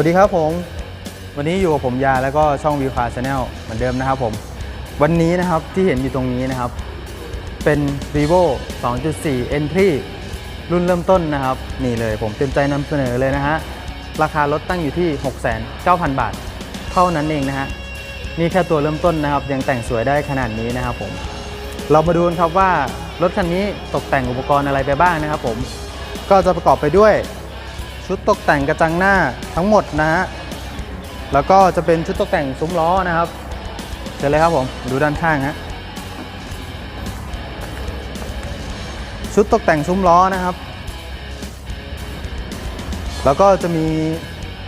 วัสดีครับผม วันนี้อยู่กับผมยาแล้วก็ช่องวิวคาชาแนลเหมือนเดิมนะครับผม วันนี้นะครับที่เห็นอยู่ตรงนี้นะครับ เป็น vivo 2.4 entry รุ่นเริ่มต้นนะครับ นี่เลยผมเต็มใจนำเสนอเลยนะฮะ ราคารถตั้งอยู่ที่ 6,900 บาท เท่านั้นเองนะฮะ นี่แค่ตัวเริ่มต้นนะครับ ยังแต่งสวยได้ขนาดนี้นะครับผม เรามาดูกันครับว่ารถคันนี้ตกแต่งอุปกรณ์อะไรไปบ้างนะครับผม ก็จะประกอบไปด้วย ชุดตกแต่งกระจังหน้าทั้งหมดนะฮะ แล้วก็จะเป็นชุดตกแต่งซุ้มล้อนะครับเจเลยครับผม ดูด้านข้างฮะ ชุดตกแต่งซุ้มล้อนะครับ แล้วก็จะมี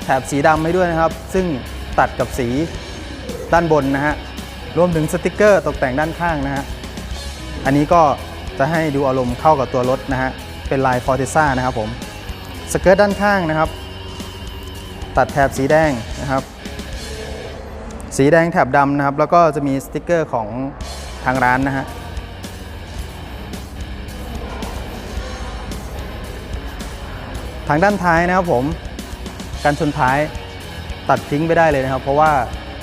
แถบสีดำให้ด้วยนะครับ ซึ่งตัดกับสีด้านบนนะฮะ รวมถึงสติกเกอร์ตกแต่งด้านข้างนะฮะ อันนี้ก็จะให้ดูอารมณ์เข้ากับตัวรถนะฮะ เป็นลายฟอร์ติซ่านะครับผม สเกิร์ตด้านข้างนะครับ ตัดแถบสีแดงนะครับ สีแดงแถบดำนะครับ แล้วก็จะมีสติกเกอร์ของทางร้านนะฮะทางด้านท้ายนะครับผมการชนท้ายตัดทิ้งไปได้เลยนะครับ เพราะว่า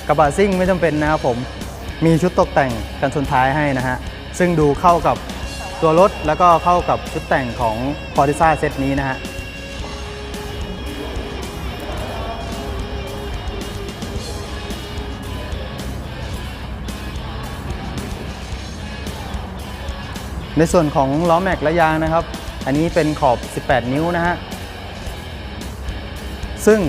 กระบะซิ่งไม่จำเป็นนะครับผมมีชุดตกแต่งกันชนท้ายให้นะฮะ ซึ่งดูเข้ากับตัวรถแล้วก็เข้ากับชุดแต่งของ f o r t i z a เซตนี้นะฮะ ในส่วนของล้อแม็กและยางนะครับ อันนี้เป็นขอบ 18 นิ้วนะฮะ ซึ่ง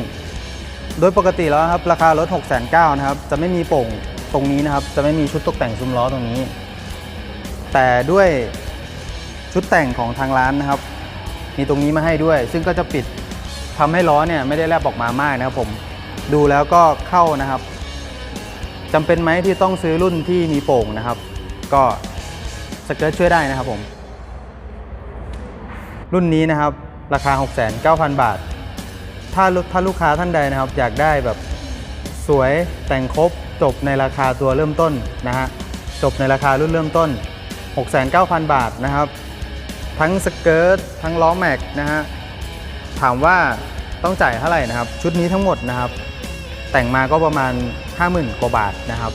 โดยปกติแล้วครับราคารถ 6 9 0 0 0นะครับ จะไม่มีโป่งตรงนี้นะครับ จะไม่มีชุดตกแต่งซุ้มล้อตรงนี้ แต่ด้วยชุดแต่งของทางร้านนะครับ มีตรงนี้มาให้ด้วย ซึ่งก็จะปิดทำให้ล้อเนี่ยไม่ได้แลบออกมามากนะครับผม ดูแล้วก็เข้านะครับจำเป็นไหมที่ต้องซื้อรุ่นที่มีโป่งนะครับ ก็ สเกิร์ตช่วยได้นะครับผม รุ่นนี้นะครับราคา 69,000 บาท ถ้าถ้าลูกค้าท่านใดนะครับ อยากได้แบบสวยแต่งครบจบในราคาตัวเริ่มต้นนะฮะจบในราคารุ่นเริ่มต้น 69,000 บาทนะครับ ทั้งสเกิร์ตทั้งล้อแม็กนะฮะถามว่าต้องจ่ายเท่าไหร่นะครับ ชุดนี้ทั้งหมดนะครับ แต่งมาก็ประมาณ 50,000 กว่าบาทนะครับ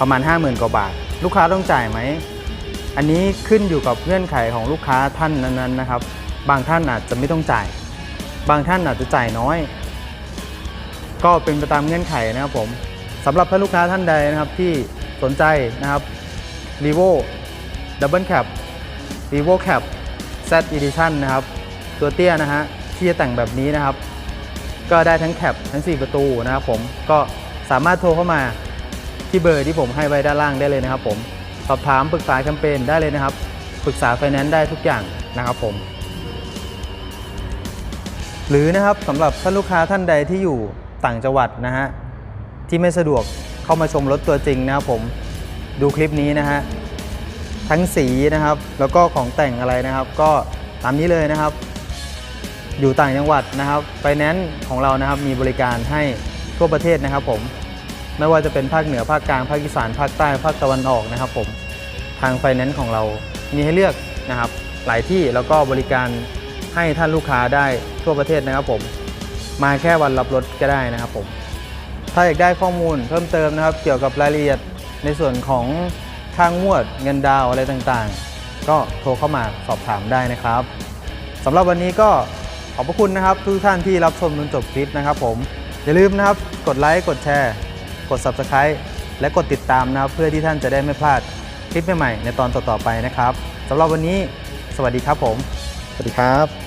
ประมาณ 50,000 กว่าบาท ลูกค้าต้องจ่ายไหม อันนี้ขึ้นอยู่กับเงื่อนไขของลูกค้าท่านนั้นๆนะครับ บางท่านอาจจะไม่ต้องจ่าย บางท่านอาจจะจ่ายน้อย ก็เป็นไปตามเงื่อนไขนะครับผมสำหรับท่านลูกค้าท่านใดนะครับที่สนใจนะครับ r e v o Double Cap r e v o Cap Z Edition นะครับ ตัวเตี้ยนะฮะที่จะแต่งแบบนี้นะครับ ก็ได้ทั้งแคปทั้ง 4 ประตูนะครับผมก็สามารถโทรเข้ามาที่เบอร์ที่ผมให้ไว้ด้านล่างได้เลยนะครับผม สอบถามปรึกษาแคมเปญได้เลยนะครับ ปรึกษาไฟแนนซ์ได้ทุกอย่างนะครับผม หรือนะครับสำหรับท่านลูกค้าท่านใดที่อยู่ต่างจังหวัดนะฮะที่ไม่สะดวกเข้ามาชมรถตัวจริงนะครับผมดูคลิปนี้นะฮะทั้งสีนะครับ แล้วก็ของแต่งอะไรนะครับ ก็ตามนี้เลยนะครับ อยู่ต่างจังหวัดนะครับไฟแนนซ์ของเรานะครับมีบริการให้ทั่วประเทศนะครับผม ไม่ว่าจะเป็นภาคเหนือภาคกลางภาคอีสานภาคใต้ภาคตะวันออกนะครับผมทางไฟแนนซ์ของเรามีให้เลือกนะครับ หลายที่แล้วก็บริการให้ท่านลูกค้าได้ทั่วประเทศนะครับผมมาแค่วันรับรถก็ได้นะครับผมถ้าอยากได้ข้อมูลเพิ่มเติมนะครับ เกี่ยวกับรายละเอียดในส่วนของค่างวดเงินดาวอะไรต่างๆ ก็โทรเข้ามาสอบถามได้นะครับสำหรับวันนี้ก็ขอบพระคุณนะครับ ทุกท่านที่รับชมจนจบคลิปนะครับผมอย่าลืมนะครับกดไลค์กดแชร์ กด Subscribe และกดติดตามนะครับเพื่อที่ท่านจะได้ไม่พลาดคลิปใหม่ๆในตอนต่อๆไปนะครับสำหรับวันนี้ สวัสดีครับผม สวัสดีครับ